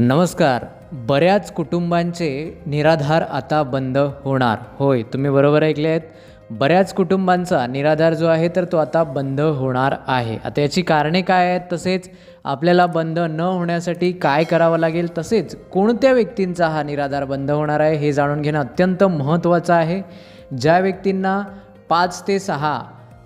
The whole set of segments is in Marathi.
नमस्कार. बऱ्याच कुटुंबांचे निराधार आता बंद होणार. होय तुम्ही बरोबर ऐकले आहेत. बऱ्याच कुटुंबांचा निराधार जो आहे तर तो आता बंद होणार आहे. आता याची कारणे काय आहेत? तसेच आपल्याला बंद न होण्यासाठी काय करावं लागेल? तसेच कोणत्या व्यक्तींचा हा निराधार बंद होणार आहे हे जाणून घेणं अत्यंत महत्त्वाचं आहे. ज्या व्यक्तींना पाच ते सहा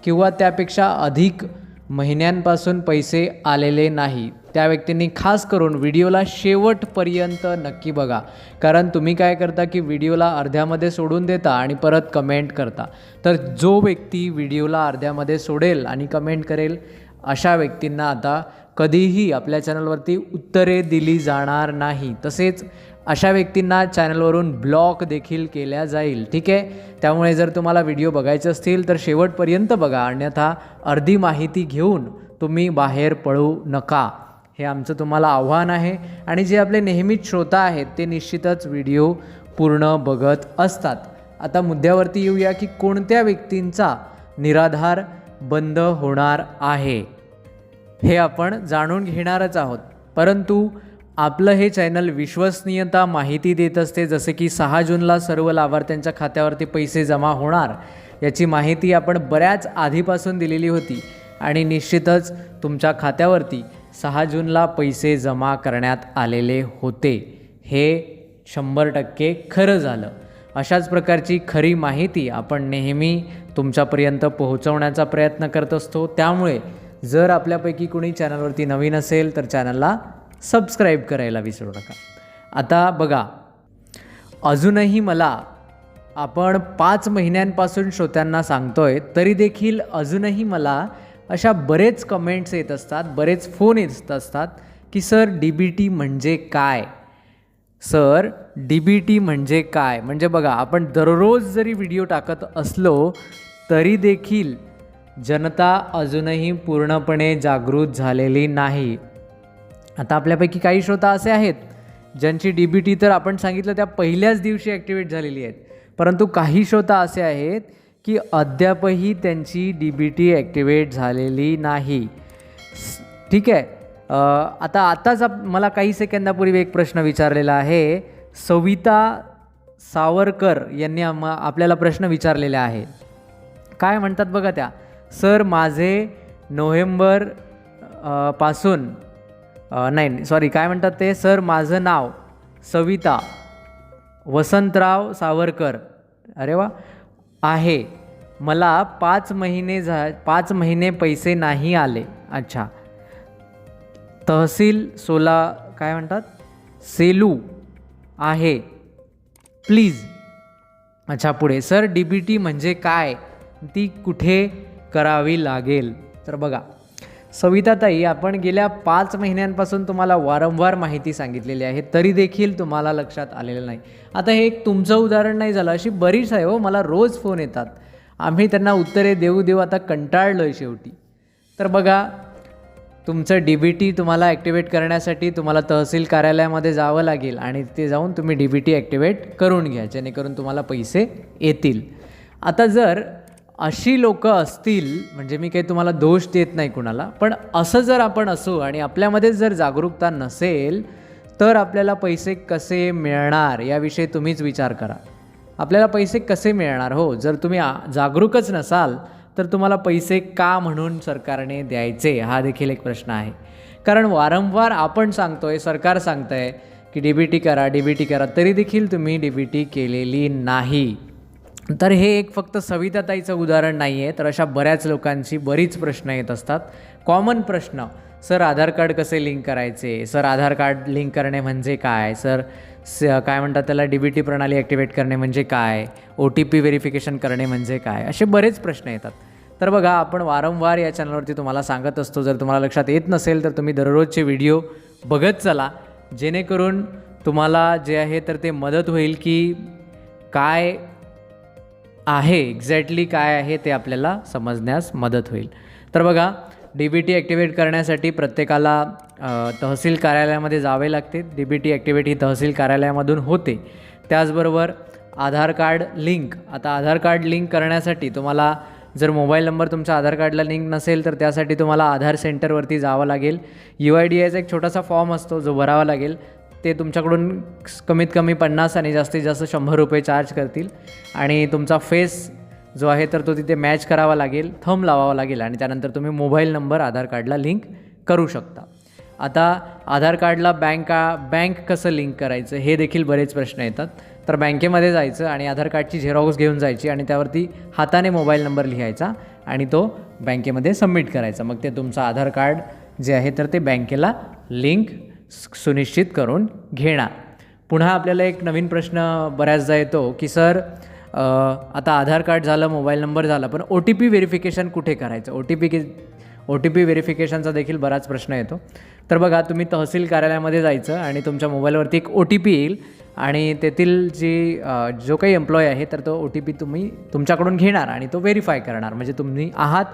किंवा त्यापेक्षा अधिक महिन्यांपासून पैसे आलेले नाही त्या व्यक्तींनी खास करून व्हिडिओला शेवटपर्यंत नक्की बघा. कारण तुम्ही काय करता की व्हिडिओला अर्ध्यामध्ये सोडून देता आणि परत कमेंट करता. तर जो व्यक्ती व्हिडिओला अर्ध्यामध्ये सोडेल आणि कमेंट करेल अशा व्यक्तींना आता कधीही आपल्या चॅनलवरती उत्तरे दिली जाणार नाही. तसेच अशा व्यक्तींना चॅनलवरून ब्लॉक देखील केल्या जाईल. ठीक आहे? त्यामुळे जर तुम्हाला व्हिडिओ बघायचे असतील तर शेवटपर्यंत बघा. अन्यथा अर्धी माहिती घेऊन तुम्ही बाहेर पळू नका. हे आमचं तुम्हाला आव्हान आहे. आणि जे आपले नेहमीच श्रोता आहेत ते निश्चितच व्हिडिओ पूर्ण बघत असतात. आता मुद्द्यावरती येऊया की कोणत्या व्यक्तींचा निराधार बंद होणार आहे? हे आपण जाणून घेणारच आहोत. परंतु आपलं हे चॅनल विश्वसनीयता माहिती देत असते जसे की सहा जूनला सर्व लाभार्थ्यांच्या खात्यावरती पैसे जमा होणार याची माहिती आपण बऱ्याच आधीपासून दिलेली होती. आणि निश्चितच तुमच्या खात्यावरती सहा जूनला पैसे जमा करण्यात आलेले होते. हे शंभर टक्के खरं झालं. अशाच प्रकारची खरी माहिती आपण नेहमी तुमच्यापर्यंत पोहोचवण्याचा प्रयत्न करत असतो. त्यामुळे जर आपल्यापैकी कोणी चॅनलवरती नवीन असेल तर चॅनलला सबस्क्राईब करायला विसरू नका. आता बघा अजूनही मला आपण पाच महिन्यांपासून श्रोत्यांना सांगतोय तरी देखील अजूनही मला अशा बरेच कमेंट्स येत असतात बरेच फोन येत असतात की सर डी बी टी म्हणजे काय? सर डी बी टी म्हणजे काय? म्हणजे बघा आपण दररोज जरी व्हिडिओ टाकत असलो तरी देखील जनता अजूनही पूर्णपणे जागृत झालेली नाही. आता आपल्यापैकी काही श्रोता असे आहेत ज्यांची डी बी टी तर आपण सांगितलं त्या पहिल्याच दिवशी ॲक्टिवेट झालेली आहेत. परंतु काही श्रोता असे आहेत की अद्यापही त्यांची डी बी टी ॲक्टिवेट झालेली नाही. ठीक आहे. आता आताच आप मला काही सेकंदापूर्वी एक प्रश्न विचारलेला आहे. सविता सावरकर यांनी आम आपल्याला प्रश्न विचारलेला आहे काय म्हणतात बघा त्या? सर माझे नोव्हेंबरपासून नाही सॉरी काय म्हणतात ते? सर माझं नाव सविता वसंतराव सावरकर. अरे वा. आहे. मला पाच महिने झा पाच महिने पैसे नाही आले. अच्छा. तहसील सोला काय म्हणतात? सेलू आहे. प्लीज. अच्छा पुढे. सर डी बी टी म्हणजे काय? ती कुठे करावी लागेल? तर बघा. सविताताई आपण गेल्या पाच महिन्यांपासून तुम्हाला वारंवार माहिती सांगितलेली आहे तरी देखील तुम्हाला लक्षात आलेलं नाही. आता हे एक तुमचं उदाहरण नाही झालं अशी बरीच आहे हो मला रोज फोन येतात. आम्ही त्यांना उत्तरे देऊ देऊ आता कंटाळलो आहे शेवटी. तर बघा तुमचं डी बी टी तुम्हाला ॲक्टिवेट करण्यासाठी तुम्हाला तहसील कार्यालयामध्ये जावं लागेल आणि तिथे जाऊन तुम्ही डी बी टी ॲक्टिवेट करून घ्या जेणेकरून तुम्हाला पैसे येतील. आता जर अशी लोकं असतील म्हणजे मी काही तुम्हाला दोष देत नाही कुणाला पण असं जर आपण असू आणि आपल्यामध्येच जर जागरूकता नसेल तर आपल्याला पैसे कसे मिळणार याविषयी तुम्हीच विचार करा. आपल्याला पैसे कसे मिळणार? हो जर तुम्ही जागरूकच नसाल तर तुम्हाला पैसे का म्हणून सरकारने द्यायचे? हा देखील एक प्रश्न आहे. कारण वारंवार आपण सांगतोय सरकार सांगतंय की डी बी टी करा डी बी टी करा तरी देखील तुम्ही डी बी टी केलेली नाही. तर हे एक फक्त सविताताईचं उदाहरण नाही आहे तर अशा बऱ्याच लोकांची बरीच प्रश्न येत असतात. कॉमन प्रश्न सर आधार कार्ड कसे लिंक करायचे? सर आधार कार्ड लिंक करणे म्हणजे काय? सर स काय म्हणतात त्याला? डी बी टी प्रणाली ॲक्टिवेट करणे म्हणजे काय? ओ टी पी व्हेरिफिकेशन करणे म्हणजे काय? असे बरेच प्रश्न येतात. तर बघा आपण वारंवार या चॅनलवरती तुम्हाला सांगत असतो जर तुम्हाला लक्षात येत नसेल तर तुम्ही दररोजचे व्हिडिओ बघत चला. जेणेकरून तुम्हाला जे आहे तर ते मदत होईल की काय आहे एक्झॅक्टली काय आहे ते आपल्याला समजण्यास मदत होईल. तर बघा डी बी टी ॲक्टिवेट करण्यासाठी प्रत्येकाला तहसील कार्यालयामध्ये जावे लागते. डी बी टी ॲक्टिवेट ही तहसील कार्यालयामधून होते. त्याचबरोबर आधार कार्ड लिंक. आता आधार कार्ड लिंक करण्यासाठी तुम्हाला जर मोबाईल नंबर तुमच्या आधार कार्डला लिंक नसेल तर त्यासाठी तुम्हाला आधार सेंटरवरती जावं लागेल. यू आय डी आयचा एक छोटासा फॉर्म असतो जो भरावा लागेल. ते तुमच्याकडून कमीत कमी पन्नास आणि जास्तीत जास्त शंभर रुपये चार्ज करतील. आणि तुमचा फेस जो आहे तर तो तिथे मॅच करावा लागेल थंब लावावा लागेल आणि त्यानंतर तुम्ही मोबाईल नंबर आधार कार्डला लिंक करू शकता. आता आधार कार्डला बँका बँक कसं लिंक करायचं हे देखील बरेच प्रश्न येतात. तर बँकेमध्ये जायचं आणि आधार कार्डची झेरॉक्स घेऊन जायची आणि त्यावरती हाताने मोबाईल नंबर लिहायचा आणि तो बँकेमध्ये सबमिट करायचा. मग ते तुमचं आधार कार्ड जे आहे तर ते बँकेला लिंक सुनिश्चित करून घेणार. पुन्हा आपल्याला एक नवीन प्रश्न बऱ्याचदा येतो की सर आता आधार कार्ड झालं मोबाईल नंबर झाला पण ओ टी पी व्हेरिफिकेशन कुठे करायचं? ओ टी पी की ओ टी पी व्हेरिफिकेशनचा देखील बराच प्रश्न येतो. तर बघा तुम्ही तहसील कार्यालयामध्ये जायचं आणि तुमच्या मोबाईलवरती एक ओ टी पी येईल आणि तेथील जी जो काही एम्प्लॉय आहे तर तो ओ टी पी तुम्ही तुमच्याकडून घेणार आणि तो व्हेरीफाय करणार. म्हणजे तुम्ही आहात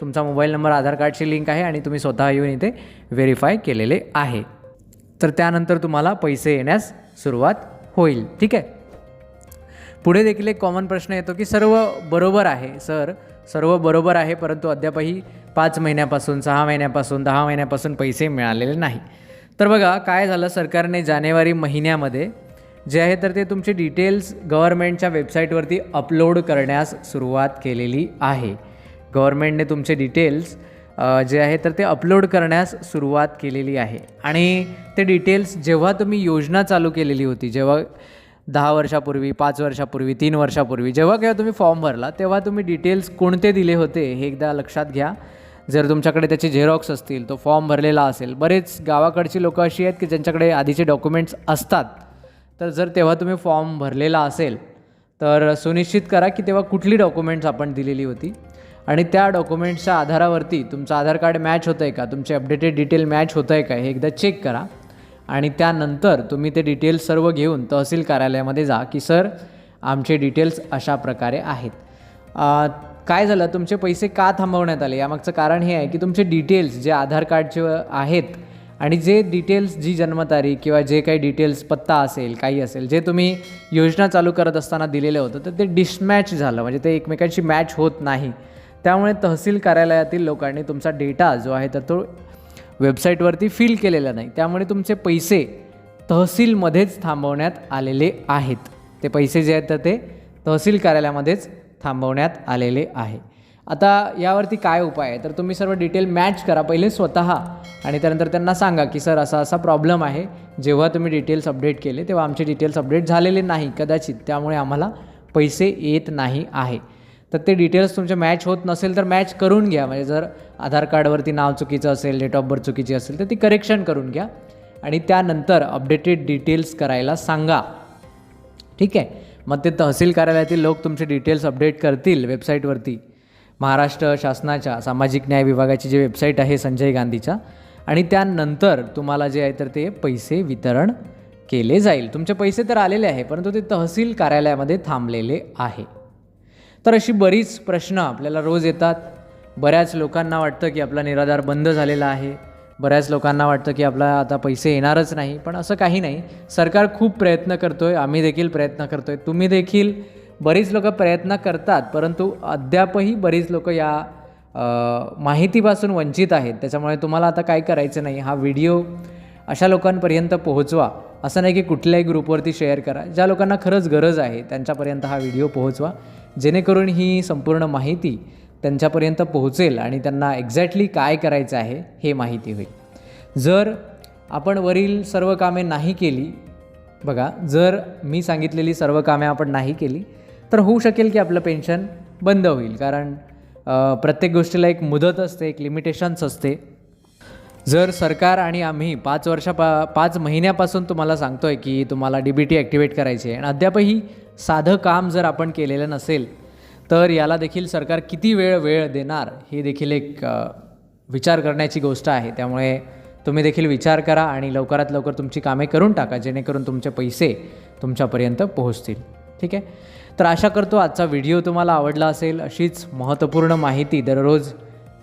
तुमचा मोबाईल नंबर आधार कार्डशी लिंक आहे आणि तुम्ही स्वतः येऊन इथे व्हेरीफाय केलेले आहे. तर त्यानंतर तुम्हाला पैसे येण्यास सुरुवात होईल. ठीक आहे? पुढे देखील एक कॉमन प्रश्न येतो की सर्व बरोबर आहे सर. सर्व बरोबर आहे परंतु अद्यापही पाच महिन्यापासून सहा महिन्यापासून दहा महिन्यापासून पैसे मिळालेले नाही. तर बघा काय झालं? सरकारने जानेवारी महिन्यामध्ये जे आहे तर ते तुमचे डिटेल्स गव्हर्मेंटच्या वेबसाईटवरती अपलोड करण्यास सुरुवात केलेली आहे. गव्हर्मेंटने तुमचे डिटेल्स जे आहे तर ते अपलोड करण्यास सुरुवात केलेली आहे. आणि ते डिटेल्स जेव्हा तुम्ही योजना चालू केलेली होती जेव्हा दहा वर्षापूर्वी पाच वर्षापूर्वी तीन वर्षापूर्वी जेव्हा केव्हा तुम्ही फॉर्म भरला तेव्हा तुम्ही डिटेल्स कोणते दिले होते हे एकदा लक्षात घ्या. जर तुमच्याकडे त्याचे झेरॉक्स असतील तो फॉर्म भरलेला असेल. बरेच गावाकडची लोकं अशी आहेत की ज्यांच्याकडे आधीचे डॉक्युमेंट्स असतात. तर जर तेव्हा तुम्ही फॉर्म भरलेला असेल तर सुनिश्चित करा की तेव्हा कुठली डॉक्युमेंट्स आपण दिलेली होती. आणि त्या डॉक्युमेंट्सच्या आधारावरती तुमचं आधार कार्ड मॅच होतं आहे का? तुमचे अपडेटेड डिटेल मॅच होतं आहे का? हे एकदा चेक करा. आणि त्यानंतर तुम्ही ते डिटेल्स सर्व घेऊन तहसील कार्यालयामध्ये जा की सर आमचे डिटेल्स अशा प्रकारे आहेत. काय झालं? तुमचे पैसे का थांबवण्यात आले? यामागचं कारण हे आहे की तुमचे डिटेल्स जे आधार कार्डचे आहेत आणि जे डिटेल्स जी जन्मतारीख किंवा जे काही डिटेल्स पत्ता असेल काही असेल जे तुम्ही योजना चालू करत असताना दिलेलं होतं तर ते डिसमॅच झालं. म्हणजे ते एकमेकांशी मॅच होत नाही. त्यामुळे तहसील कार्यालयातील लोकांनी तुमचा डेटा जो आहे तर तो वेबसाईटवरती फिल केलेला नाही. त्यामुळे तुमचे पैसे तहसीलमध्येच थांबवण्यात आलेले आहेत. ते पैसे जे आहेत तर ते तहसील कार्यालयामध्येच थांबवण्यात आलेले आहे. आता यावरती काय उपाय आहे? तर तुम्ही सर्व डिटेल मॅच करा. पहिले स्वतः आणि त्यानंतर त्यांना सांगा की सर असा असा प्रॉब्लेम आहे. जेव्हा तुम्ही डिटेल्स अपडेट केले तेव्हा आमचे डिटेल्स अपडेट झालेले नाही कदाचित. त्यामुळे आम्हाला पैसे येत नाही आहे. तर ते डिटेल्स तुमचे मॅच होत नसेल तर मॅच करून घ्या. म्हणजे जर आधार कार्डवरती नाव चुकीचं असेल डेट ऑफ बर्थ चुकीची असेल तर ती करेक्शन करून घ्या. आणि त्यानंतर अपडेटेड डिटेल्स करायला सांगा. ठीक आहे? मग ते तहसील कार्यालयातील लोक तुमचे डिटेल्स अपडेट करतील वेबसाईटवरती महाराष्ट्र शासनाच्या सामाजिक न्याय विभागाची जी वेबसाईट आहे संजय गांधीच्या आणि त्यानंतर तुम्हाला जे आहे तर ते पैसे वितरण केले जाईल. तुमचे पैसे तर आलेले आहे परंतु ते तहसील कार्यालयामध्ये थांबलेले आहे. तर अशी बरीच प्रश्न आपल्याला रोज येतात. बऱ्याच लोकांना वाटतं की आपला निराधार बंद झालेला आहे. बऱ्याच लोकांना वाटतं की आपला आता पैसे येणारच नाही. पण असं काही नाही. सरकार खूप प्रयत्न करतो आहे आम्ही देखील प्रयत्न करतो आहे तुम्ही देखील बरीच लोकं प्रयत्न करतात. परंतु अद्यापही बरीच लोकं या माहितीपासून वंचित आहेत. त्याच्यामुळे तुम्हाला आता काय करायचं नाही. हा व्हिडिओ अशा लोकांपर्यंत पोहोचवा. असं नाही की कुठल्याही ग्रुपवरती शेअर करा. ज्या लोकांना खरंच गरज आहे त्यांच्यापर्यंत हा व्हिडिओ पोहोचवा. जेणेकरून ही संपूर्ण माहिती त्यांच्यापर्यंत पोहोचेल आणि त्यांना एक्झॅक्टली काय करायचं आहे हे माहिती होईल. जर आपण वरील सर्व कामे नाही केली बघा जर मी सांगितलेली सर्व कामे आपण नाही केली तर होऊ शकेल की आपलं पेन्शन बंद होईल. कारण प्रत्येक गोष्टीला एक मुदत असते एक लिमिटेशन्स असते. जर सरकार आणि आम्ही पाच वर्षा पा पाच महिन्यापासून तुम्हाला सांगतो आहे की तुम्हाला डी बी टी ॲक्टिवेट करायची आहे आणि अद्यापही साधं काम जर आपण केलेलं नसेल तर याला देखील सरकार किती वेळ वेळ देणार हे देखील एक विचार करण्याची गोष्ट आहे. त्यामुळे तुम्ही देखील विचार करा आणि लवकरात लवकर तुमची कामे करून टाका जेणेकरून तुमचे पैसे तुमच्यापर्यंत पोहोचतील. ठीक आहे? तर आशा करतो आजचा व्हिडिओ तुम्हाला आवडला असेल. अशीच महत्त्वपूर्ण माहिती दररोज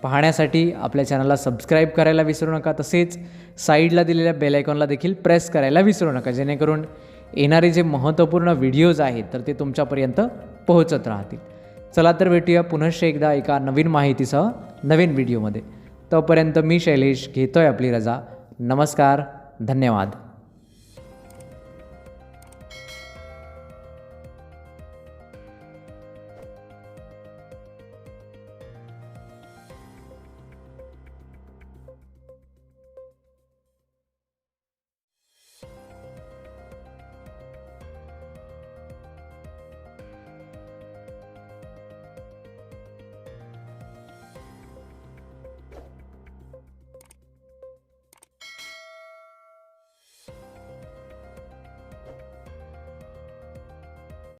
पाहण्यासाठी आपल्या चॅनलला सबस्क्राईब करायला विसरू नका. तसेच साईडला दिलेल्या बेल आयकॉनला देखील प्रेस करायला विसरू नका जेणेकरून येणारे जे महत्त्वपूर्ण व्हिडिओज आहेत तर ते तुमच्यापर्यंत पोहोचत राहतील. चला तर भेटूया पुनश्च एकदा एका नवीन माहितीसह नवीन व्हिडिओमध्ये. तोपर्यंत मी शैलेश घेतोय आपली रजा. नमस्कार धन्यवाद.